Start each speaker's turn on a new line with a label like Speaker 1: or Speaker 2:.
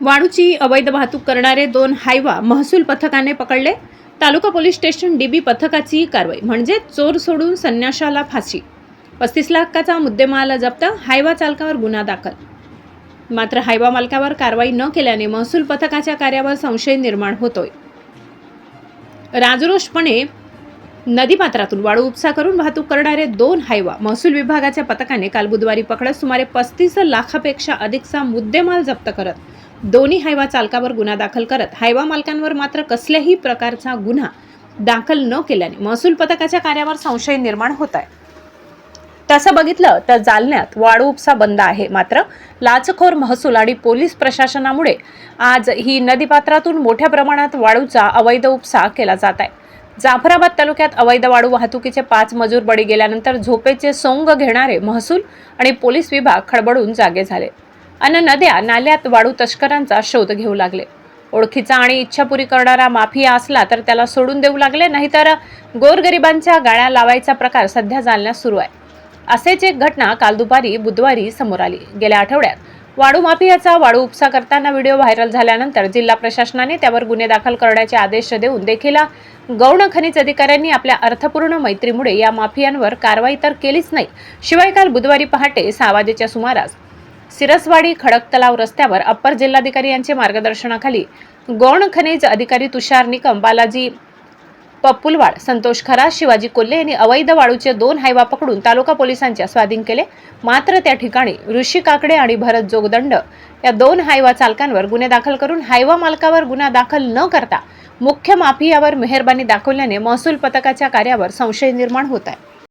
Speaker 1: वाळूची अवैध वाहतूक करणारे दोन हायवा महसूल पथकाने पकडले. तालुका पोलीस स्टेशन डीबी पथकाची कारवाई म्हणजे चोर सोडून संन्याशाला फाशी. पस्तीस लाखाचा मुद्देमाल जप्त हायवा चालकावर गुन्हा दाखल. मात्र हायवा मालकावर कारवाई न केल्याने महसूल पथकाच्या कार्यावर संशय निर्माण होतोय. राजरोषपणे नदीपात्रातून वाळू उपसा करून वाहतूक करणारे दोन हायवा महसूल विभागाच्या पथकाने काल बुधवारी पकडत सुमारे पस्तीस लाखापेक्षा अधिकचा मुद्देमाल जप्त करत दोन्ही हायवा चालकावर गुन्हा दाखल करत हायवा मालकांवर मात्र कसल्याही प्रकारचा गुन्हा दाखल न केल्याने महसूल पथकाच्या कार्यावर संशय निर्माण होत आहे. तसं बघितलं तर जालन्यात वाळू उपसा बंद आहे. मात्र लाचखोर महसूल आणि पोलीस प्रशासनामुळे आज ही नदीपात्रातून मोठ्या प्रमाणात वाळूचा अवैध उपसा केला जात आहे. जाफराबाद तालुक्यात अवैध वाळू वाहतुकीचे पाच मजूर बळी गेल्यानंतर झोपेचे सोंग घेणारे महसूल आणि पोलीस विभाग खडबडून जागे झाले. अन नद्या नाल्यात वाळू तस्करांचा शोध घेऊ लागले. ओळखीचा आणि इच्छापुरी करणारा माफिया असला तर त्याला सोडून देऊ लागले नाहीतर गोरगरिबांच्या गाळ्या लावायचा प्रकार सध्या जालन्यात सुरू आहे. असेच एक घटना काल दुपारी बुधवारी समोर आली. गेल्या आठवड्यात वाळू माफियाचा वाळू उपसा करताना व्हिडिओ व्हायरल झाल्यानंतर जिल्हा प्रशासनाने त्यावर गुन्हे दाखल करण्याचे आदेश देऊन देखील गौण खनिज अधिकाऱ्यांनी आपल्या अर्थपूर्ण मैत्रीमुळे या माफियांवर कारवाई तर केलीच नाही. शिवाय काल बुधवारी पहाटे सहा वाजेच्या सुमारास सिरसवाडी खडक तलाव रस्त्यावर अप्पर जिल्हाधिकारी यांचे मार्गदर्शनाखाली गौण खनिज अधिकारी तुषार निकम बालाजी पप्पुलवाड संतोष खरा शिवाजी कोल्हे यांनी अवैध वाळूचे दोन हायवा पकडून तालुका पोलिसांच्या स्वाधीन केले. मात्र त्या ठिकाणी ऋषी काकडे आणि भरत जोगदंड या दोन हायवा चालकांवर गुन्हे दाखल करून हायवा मालकावर गुन्हा दाखल न करता मुख्य माफियावर मेहरबानी दाखवल्याने महसूल पथकाच्या कार्यावर संशय निर्माण होत आहे.